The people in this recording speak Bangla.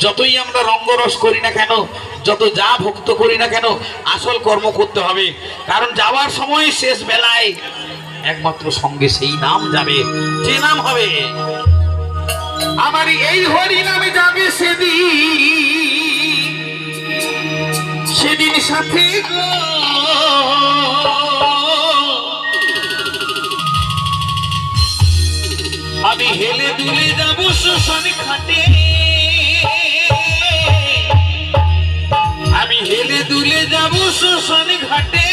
যতই আমরা রঙ্গরস করি না কেন, যত যা ভক্ত করি না কেন, আসল কর্ম করতে হবে। কারণ যাওয়ার সময় শেষ বেলায় একমাত্র সঙ্গে সেই নাম যাবে। যে নাম হবে আমার এই হরি নামে যাবে সেদিন সেদিন সাথে গো। আমি হেলে দুলে যাব শোষণ খাটে। আমি হেলে দুলে যাব শোষণ ঘাটে